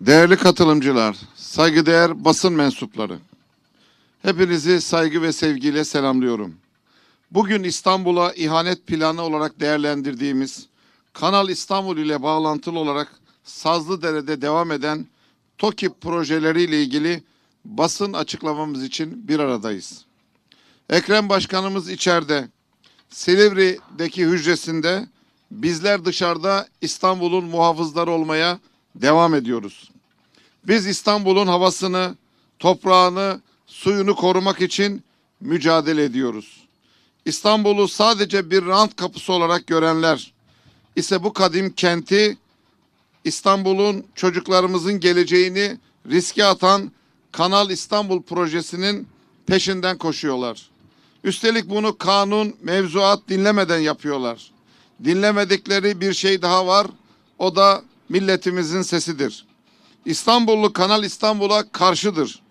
Değerli katılımcılar, saygıdeğer basın mensupları. Hepinizi saygı ve sevgiyle selamlıyorum. Bugün İstanbul'a ihanet planı olarak değerlendirdiğimiz Kanal İstanbul ile bağlantılı olarak Sazlıdere'de devam eden TOKİ projeleriyle ilgili basın açıklamamız için bir aradayız. Ekrem Başkanımız içeride, Silivri'deki hücresinde, bizler dışarıda İstanbul'un muhafızları olmaya devam ediyoruz. Biz İstanbul'un havasını, toprağını, suyunu korumak için mücadele ediyoruz. İstanbul'u sadece bir rant kapısı olarak görenler ise bu kadim kenti İstanbul'un çocuklarımızın geleceğini riske atan Kanal İstanbul projesinin peşinden koşuyorlar. Üstelik bunu kanun, mevzuat dinlemeden yapıyorlar. Dinlemedikleri bir şey daha var. O da milletimizin sesidir. İstanbullu Kanal İstanbul'a karşıdır.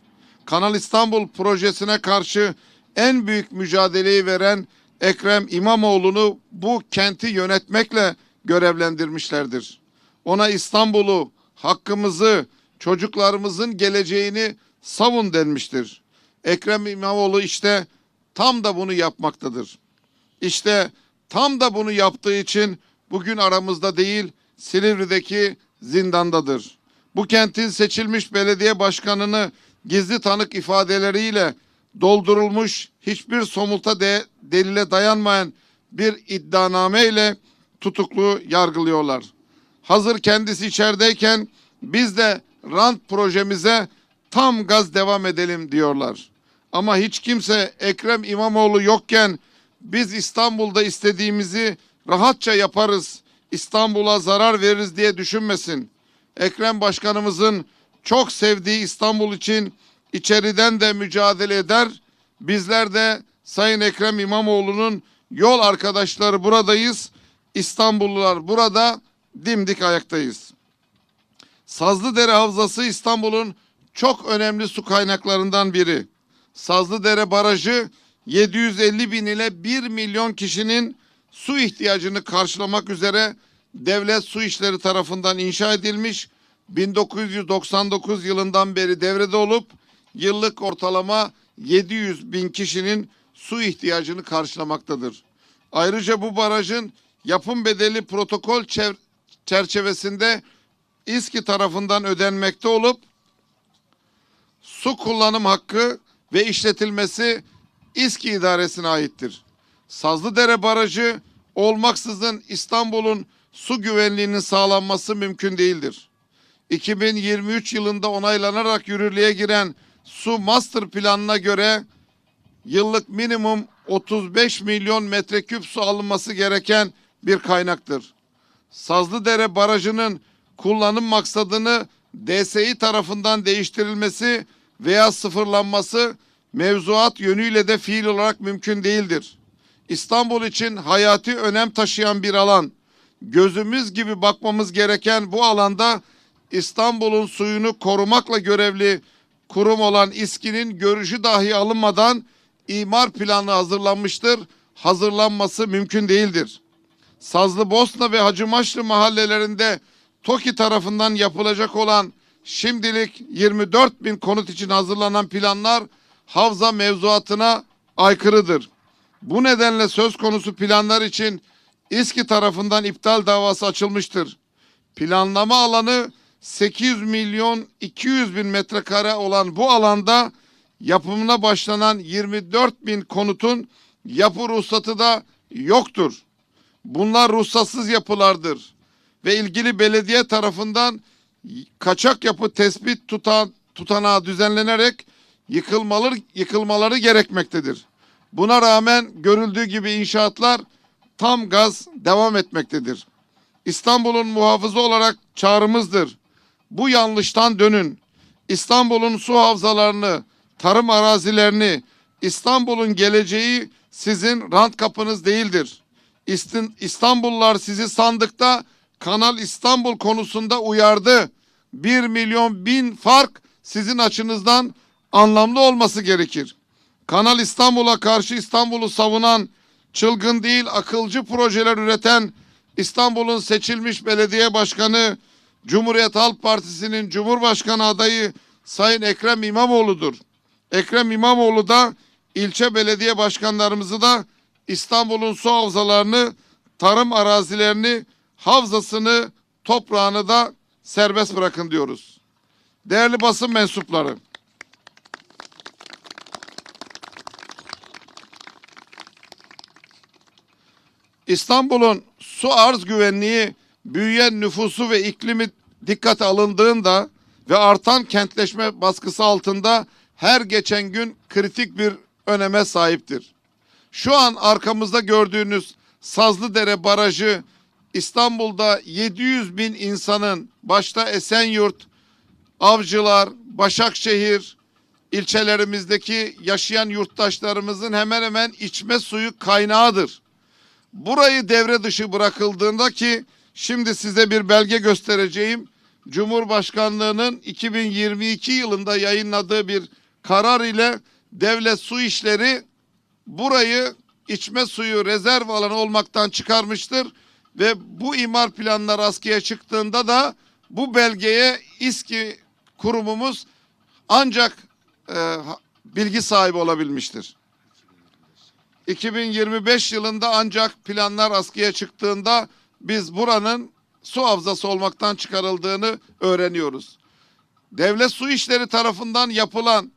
Kanal İstanbul projesine karşı en büyük mücadeleyi veren Ekrem İmamoğlu'nu bu kenti yönetmekle görevlendirmişlerdir. Ona İstanbul'u, hakkımızı, çocuklarımızın geleceğini savun denmiştir. Ekrem İmamoğlu işte tam da bunu yapmaktadır. İşte tam da bunu yaptığı için bugün aramızda değil Silivri'deki zindandadır. Bu kentin seçilmiş belediye başkanını gizli tanık ifadeleriyle doldurulmuş hiçbir somulta de, delile dayanmayan bir iddianame ile tutuklu yargılıyorlar. Hazır kendisi içerideyken biz de rant projemize tam gaz devam edelim diyorlar. Ama hiç kimse Ekrem İmamoğlu yokken biz İstanbul'da istediğimizi rahatça yaparız, İstanbul'a zarar veririz diye düşünmesin. Ekrem Başkanımızın çok sevdiği İstanbul için içeriden de mücadele eder. Bizler de Sayın Ekrem İmamoğlu'nun yol arkadaşları buradayız. İstanbullular burada dimdik ayaktayız. Sazlıdere Havzası İstanbul'un çok önemli su kaynaklarından biri. Sazlıdere Barajı 750 bin ile 1 milyon kişinin su ihtiyacını karşılamak üzere devlet su işleri tarafından inşa edilmiş 1999 yılından beri devrede olup yıllık ortalama 700 bin kişinin su ihtiyacını karşılamaktadır. Ayrıca bu barajın yapım bedeli protokol çev- çerçevesinde İSKİ tarafından ödenmekte olup su kullanım hakkı ve işletilmesi İSKİ idaresine aittir. Sazlıdere Barajı olmaksızın İstanbul'un su güvenliğinin sağlanması mümkün değildir. 2023 yılında onaylanarak yürürlüğe giren su master planına göre yıllık minimum 35 milyon metreküp su alınması gereken bir kaynaktır. Sazlıdere Barajı'nın kullanım maksadını DSİ tarafından değiştirilmesi veya sıfırlanması mevzuat yönüyle de fiil olarak mümkün değildir. İstanbul için hayati önem taşıyan bir alan. Gözümüz gibi bakmamız gereken bu alanda İstanbul'un suyunu korumakla görevli kurum olan İSKİ'nin görüşü dahi alınmadan imar planı hazırlanmıştır. Hazırlanması mümkün değildir. Sazlı Bosna ve Hacımaşlı mahallelerinde TOKİ tarafından yapılacak olan şimdilik 24 bin konut için hazırlanan planlar havza mevzuatına aykırıdır. Bu nedenle söz konusu planlar için İSKİ tarafından iptal davası açılmıştır. Planlama alanı 800 milyon 200 bin metrekare olan bu alanda yapımına başlanan 24 bin konutun yapı ruhsatı da yoktur. Bunlar ruhsatsız yapılardır ve ilgili belediye tarafından kaçak yapı tespit tutan, tutanağı düzenlenerek yıkılmaları, yıkılmaları gerekmektedir. Buna rağmen görüldüğü gibi inşaatlar tam gaz devam etmektedir. İstanbul'un muhafızı olarak çağrımızdır. Bu yanlıştan dönün. İstanbul'un su havzalarını, tarım arazilerini, İstanbul'un geleceği sizin rant kapınız değildir. İstanbullular sizi sandıkta Kanal İstanbul konusunda uyardı. Bir milyon bin fark sizin açınızdan anlamlı olması gerekir. Kanal İstanbul'a karşı İstanbul'u savunan, çılgın değil akılcı projeler üreten İstanbul'un seçilmiş belediye başkanı Cumhuriyet Halk Partisi'nin Cumhurbaşkanı adayı Sayın Ekrem İmamoğlu'dur. Ekrem İmamoğlu da ilçe belediye başkanlarımızı da İstanbul'un su havzalarını, tarım arazilerini, havzasını, toprağını da serbest bırakın diyoruz. Değerli basın mensupları, İstanbul'un su arz güvenliği, büyüyen nüfusu ve iklimi dikkate alındığında ve artan kentleşme baskısı altında her geçen gün kritik bir öneme sahiptir. Şu an arkamızda gördüğünüz Sazlıdere Barajı İstanbul'da 700 bin insanın başta Esenyurt, Avcılar, Başakşehir ilçelerimizdeki yaşayan yurttaşlarımızın hemen hemen içme suyu kaynağıdır. Burayı devre dışı bırakıldığında ki şimdi size bir belge göstereceğim. Cumhurbaşkanlığının 2022 yılında yayınladığı bir karar ile devlet su işleri burayı içme suyu rezerv alanı olmaktan çıkarmıştır ve bu imar planları askıya çıktığında da bu belgeye İSKİ kurumumuz ancak e, bilgi sahibi olabilmiştir. 2025 yılında ancak planlar askıya çıktığında biz buranın su havzası olmaktan çıkarıldığını öğreniyoruz. Devlet Su İşleri tarafından yapılan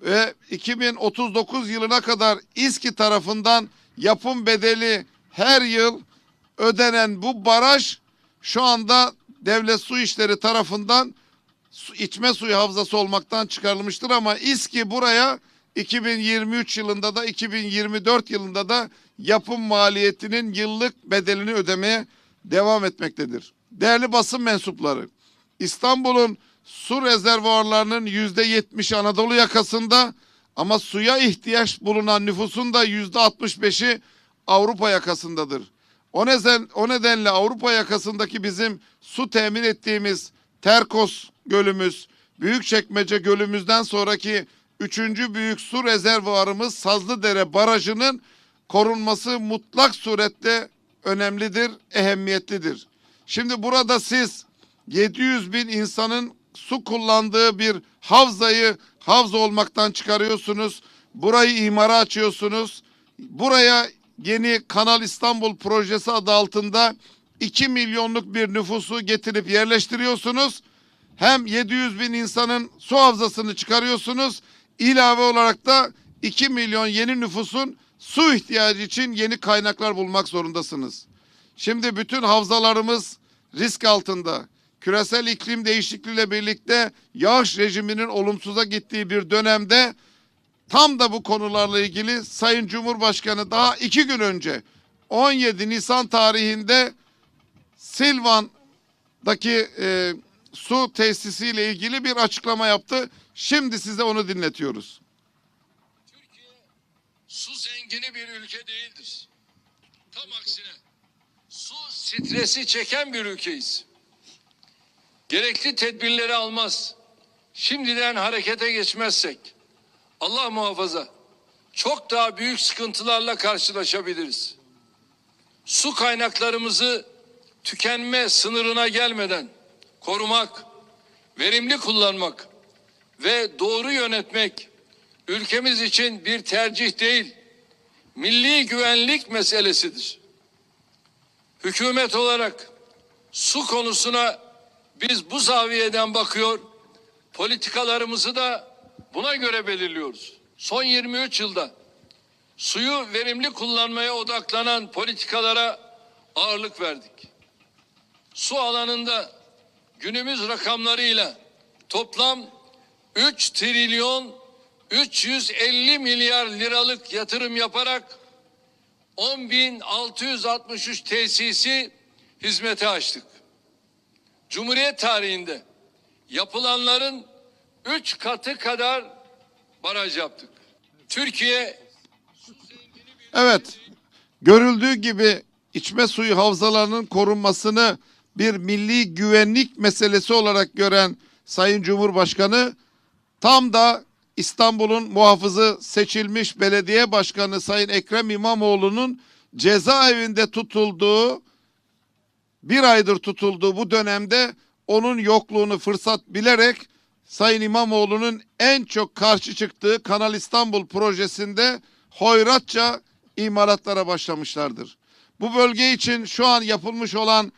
ve 2039 yılına kadar İSKİ tarafından yapım bedeli her yıl ödenen bu baraj şu anda Devlet Su İşleri tarafından içme suyu havzası olmaktan çıkarılmıştır ama İSKİ buraya 2023 yılında da 2024 yılında da yapım maliyetinin yıllık bedelini ödemeye devam etmektedir. Değerli basın mensupları, İstanbul'un su rezervuarlarının yüzde yetmiş Anadolu yakasında ama suya ihtiyaç bulunan nüfusun da yüzde 65'i Avrupa yakasındadır. O, neden, o nedenle Avrupa yakasındaki bizim su temin ettiğimiz Terkos gölümüz, Büyükçekmece gölümüzden sonraki üçüncü büyük su rezervuarımız Sazlıdere Barajı'nın korunması mutlak surette önemlidir, ehemmiyetlidir. Şimdi burada siz 700 bin insanın su kullandığı bir havzayı havza olmaktan çıkarıyorsunuz. Burayı imara açıyorsunuz. Buraya yeni Kanal İstanbul projesi adı altında 2 milyonluk bir nüfusu getirip yerleştiriyorsunuz. Hem 700 bin insanın su havzasını çıkarıyorsunuz. İlave olarak da 2 milyon yeni nüfusun su ihtiyacı için yeni kaynaklar bulmak zorundasınız. Şimdi bütün havzalarımız risk altında. Küresel iklim değişikliğiyle birlikte yağış rejiminin olumsuza gittiği bir dönemde tam da bu konularla ilgili Sayın Cumhurbaşkanı daha iki gün önce 17 Nisan tarihinde Silvan'daki e, su tesisiyle ilgili bir açıklama yaptı. Şimdi size onu dinletiyoruz. Türkiye su zengini bir ülke değildir. Tam aksine su stresi çeken bir ülkeyiz. Gerekli tedbirleri almaz. Şimdiden harekete geçmezsek Allah muhafaza çok daha büyük sıkıntılarla karşılaşabiliriz. Su kaynaklarımızı tükenme sınırına gelmeden korumak, verimli kullanmak ve doğru yönetmek ülkemiz için bir tercih değil, milli güvenlik meselesidir. Hükümet olarak su konusuna biz bu zaviyeden bakıyor, politikalarımızı da buna göre belirliyoruz. Son 23 yılda suyu verimli kullanmaya odaklanan politikalara ağırlık verdik. Su alanında günümüz rakamlarıyla toplam 3 trilyon 350 milyar liralık yatırım yaparak 10.663 tesisi hizmete açtık. Cumhuriyet tarihinde yapılanların 3 katı kadar baraj yaptık. Türkiye Evet, görüldüğü gibi içme suyu havzalarının korunmasını bir milli güvenlik meselesi olarak gören Sayın Cumhurbaşkanı tam da İstanbul'un muhafızı seçilmiş belediye başkanı Sayın Ekrem İmamoğlu'nun cezaevinde tutulduğu bir aydır tutulduğu bu dönemde onun yokluğunu fırsat bilerek Sayın İmamoğlu'nun en çok karşı çıktığı Kanal İstanbul projesinde hoyratça imalatlara başlamışlardır. Bu bölge için şu an yapılmış olan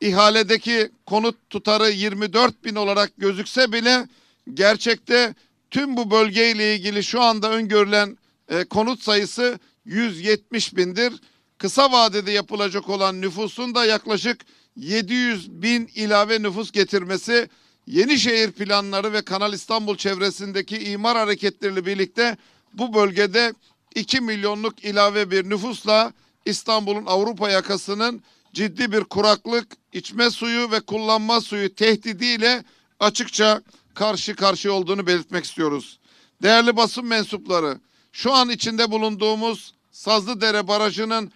ihaledeki konut tutarı 24 bin olarak gözükse bile gerçekte tüm bu bölgeyle ilgili şu anda öngörülen e, konut sayısı 170 bindir. Kısa vadede yapılacak olan nüfusun da yaklaşık 700 bin ilave nüfus getirmesi yeni şehir planları ve Kanal İstanbul çevresindeki imar hareketleriyle birlikte bu bölgede 2 milyonluk ilave bir nüfusla İstanbul'un Avrupa yakasının ciddi bir kuraklık, içme suyu ve kullanma suyu tehdidiyle açıkça karşı karşıya olduğunu belirtmek istiyoruz. Değerli basın mensupları, şu an içinde bulunduğumuz Sazlıdere Barajı'nın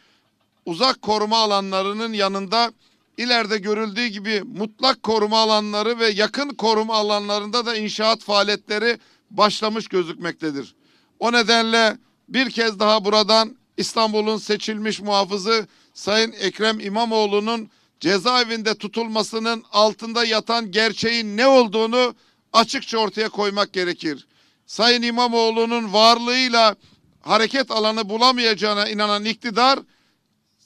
uzak koruma alanlarının yanında ileride görüldüğü gibi mutlak koruma alanları ve yakın koruma alanlarında da inşaat faaliyetleri başlamış gözükmektedir. O nedenle bir kez daha buradan İstanbul'un seçilmiş muhafızı Sayın Ekrem İmamoğlu'nun cezaevinde tutulmasının altında yatan gerçeğin ne olduğunu açıkça ortaya koymak gerekir. Sayın İmamoğlu'nun varlığıyla hareket alanı bulamayacağına inanan iktidar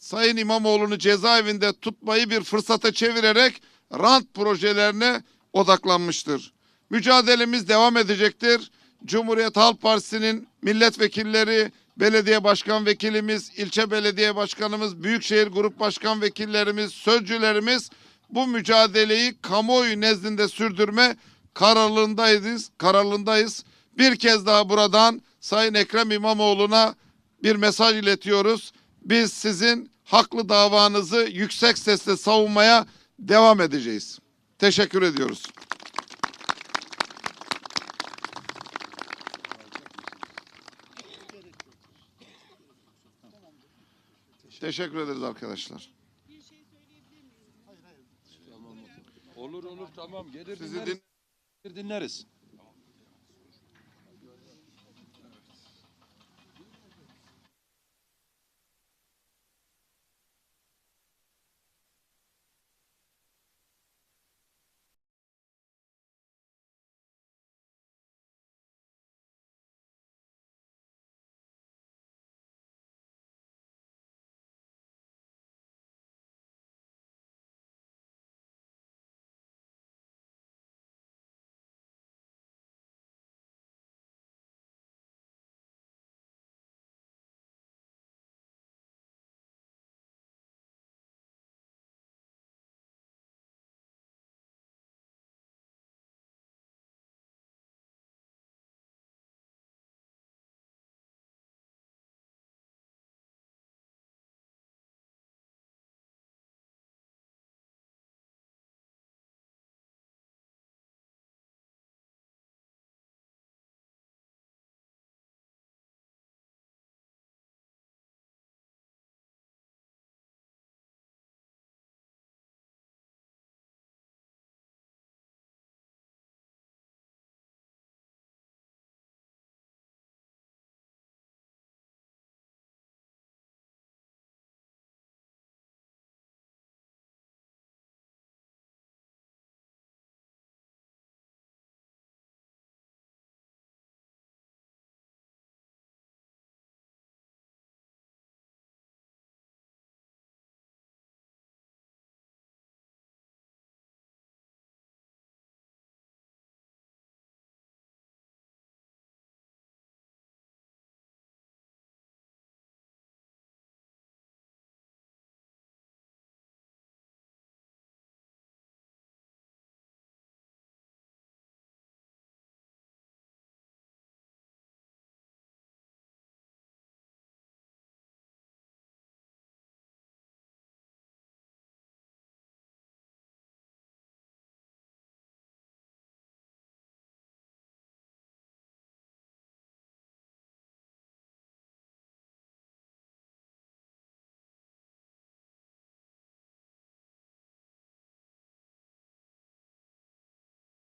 Sayın İmamoğlu'nu cezaevinde tutmayı bir fırsata çevirerek rant projelerine odaklanmıştır. Mücadelemiz devam edecektir. Cumhuriyet Halk Partisi'nin milletvekilleri, belediye başkan vekilimiz, ilçe belediye başkanımız, büyükşehir grup başkan vekillerimiz, sözcülerimiz bu mücadeleyi kamuoyu nezdinde sürdürme kararlılığındayız. kararlılığındayız. Bir kez daha buradan Sayın Ekrem İmamoğlu'na bir mesaj iletiyoruz. Biz sizin haklı davanızı yüksek sesle savunmaya devam edeceğiz. Teşekkür ediyoruz. Teşekkür ederiz arkadaşlar. Olur olur tamam gelir Sizi dinleriz. din- dinleriz.